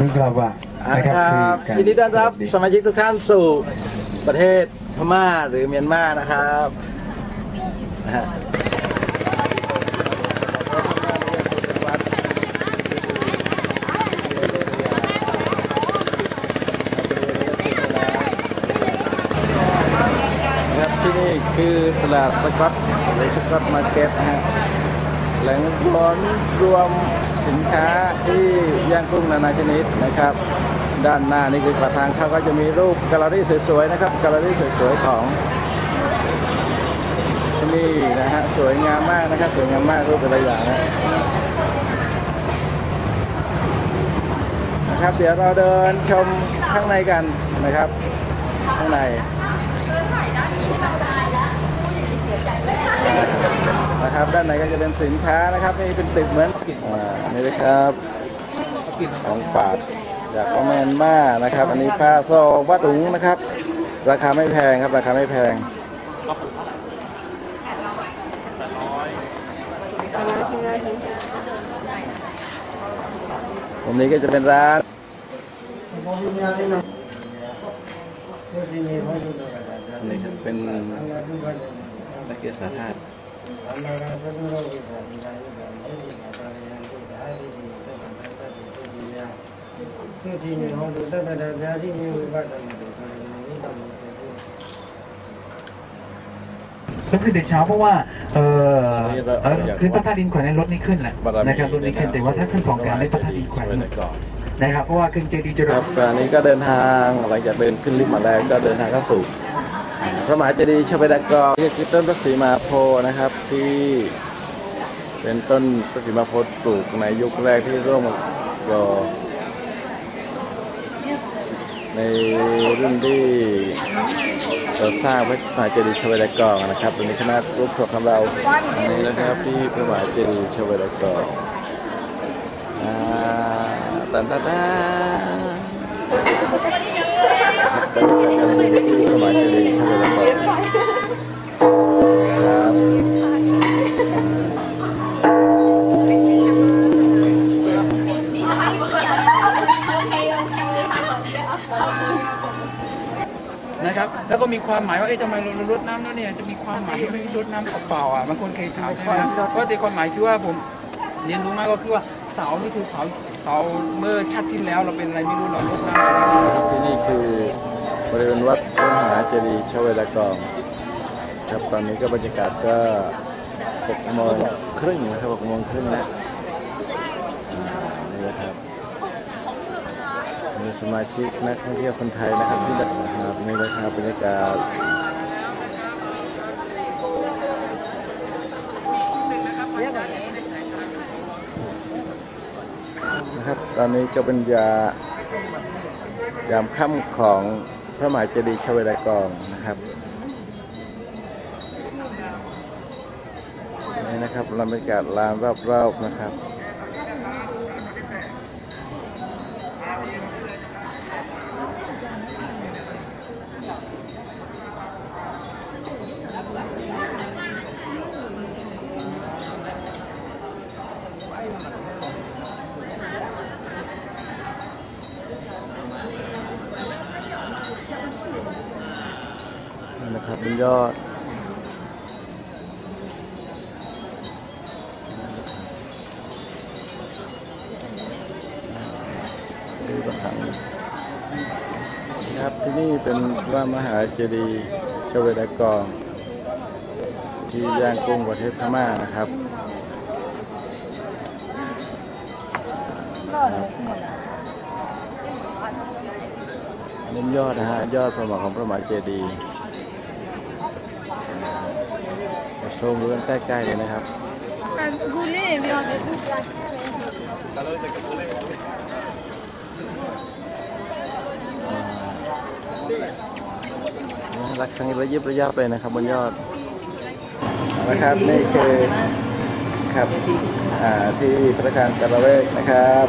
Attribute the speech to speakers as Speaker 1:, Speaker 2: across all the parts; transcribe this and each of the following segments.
Speaker 1: นึกว่า
Speaker 2: อ่า
Speaker 1: นะ
Speaker 2: นะ
Speaker 1: ค
Speaker 2: ค
Speaker 1: รั
Speaker 2: รั
Speaker 1: บบคือการ
Speaker 2: ยินดีต้อนรับสมาชิกทุกท่านสู่ประเทศพม่าหรือเมียนมานะครับนะฮะครับที่นี่คือตลาดสกอตหรือสกอตมาร์เก็ตนะฮะแหล่งรวมรวม สินค้าที่ย่างกุ้งนานาชนิดนะครับ ด้านหน้านี่คือประธานเขาก็จะมีรูปแกลเลอรี่สวยๆนะครับแกลเลอรี่สวยๆของที่นี่นะฮะสวยงามมากนะครับสวยงามมากรูปแต่ละอย่างนะนะครับ เดี๋ยวเราเดินชมข้างในกันนะครับ ข้างในนะครับ ด้านในก็จะเป็นสินค้านะครับนี่เป็นตึกเหมือนอ่านี่นะครับ ของฝากจากอเมนมานะครับ อันนี้ผ้าโซวัดอุงนะครับ ราคาไม่แพงครับ ราคาไม่แพงตรงนี้ก็จะเป็นร้านนี่ครับเป็นตะเกียบสาธาตุ
Speaker 3: ที่มีห้องดูตั้งแต่ดาที่มีวิบัติมาดูการงานนี้ทำ
Speaker 1: ให้เเด็จเาเพราะว่าเออคือพระธาตุดินแขวนในรถนี่ขึ้นแหละนะครับรถนี้ขึ้นแต่ว่าถ้าขึ้นสองการได้พระธาตุดินแขวน
Speaker 2: นะ
Speaker 1: ครับเพราะว่าขึ้นเจดีย์จุฬาค
Speaker 2: รับอันนี้ก็เดินทางหลังจากเดินขึ้นลิฟต์มาแล้วก็เดินทางเข้าสู่ พระมหาเจดีย์ชเวดากรนี่คือต้นพระศรีมาโพนะครับที่เป็นต้นพระศรีมาโพปลูกในยุคแรกที่ร่วมก่อในรุ่นที่เราสร้างพระมหาเจดีย์ชเวดากรนะครับตรงนี้คณะรูปศพของเราอันนี้นะครับที่พระมหาเจดีย์ชเวดากรอ่าตันตาตา ก็มีค
Speaker 4: วามหมายว่าเอ๊ะทำไมเราลดน้ำแล้วเนี่ยจะมีความหมายที่ไม่ลดน้ำเปล่าๆอะบางคนเคยถามใช่ไหมครับเพราะแต่ความหมายคือว่าผมเรียนรู้มากก็คือว่าเสานี่คือเสาเสาเมื่อชาติที่แล้วเราเป็นอะไรไม่รู้เราลดน้ำเสร็จแล้ว
Speaker 2: ที่นี่คือบริเวณวัดพระมหาเจดีย์ชเวดากองครับตอนนี้ก็บรรยากาศก็6โมงครึ่งนะครับ6โมงครึ่งแล้วอ่านี่นะครับมี สมาชิกนักท่องเที่ยวคนไทยนะครับที่ได้นะครับนี่นะครับบรรยากาศนะครับตอนนี้ก็เป็นยายามค่ำของพระมหาเจดีย์ชเวดากองนะครับนี่นะครับบรรยากาศลานรอบๆนะครับ นี่นะครับบนยอดดูประคังนะครับที่นี่เป็นพระมหาเจดีย์ชเวดากองที่ย่างกุ้งประเทศพม่านะครับบนยอดนะฮะยอดพระมหาของพระมหาเจดีย์ มา ชมดูกันใกล้ๆเลยนะครับ
Speaker 5: Gule, vi har väl dubblat.
Speaker 2: รักครั้งระยิบระยับเลยนะครับบนยอดนะครับนี่คือครับที่พระการกระเวกนะครับ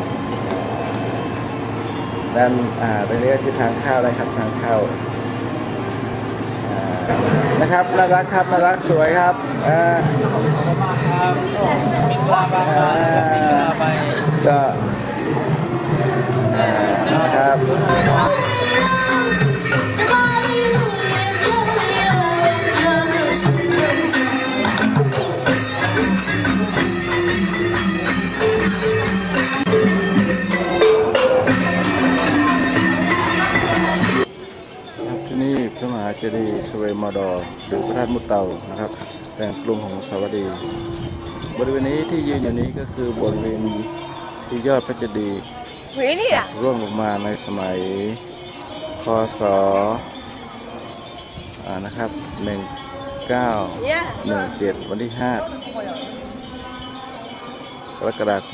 Speaker 2: ด้านอ่าตรงนี้ก็คือทางเข้านะครับทางเข้าอ่า นะครับน่ารักครับน่ารักสวยครับ เจดีชเวมอดอหรือพระธาตุมุตเตานะครับแต่งกลุ่มของสวัสดี บริเวณนี้ที่ยืนอยู่นี้ก็คือบริเวณที่ยอดพระเจดีย์ร่วงลงมาในสมัยคศนะครับห
Speaker 5: นึ่
Speaker 2: งเก้าหนึ่งเจ็ดวันที่ห้ากรกฎาค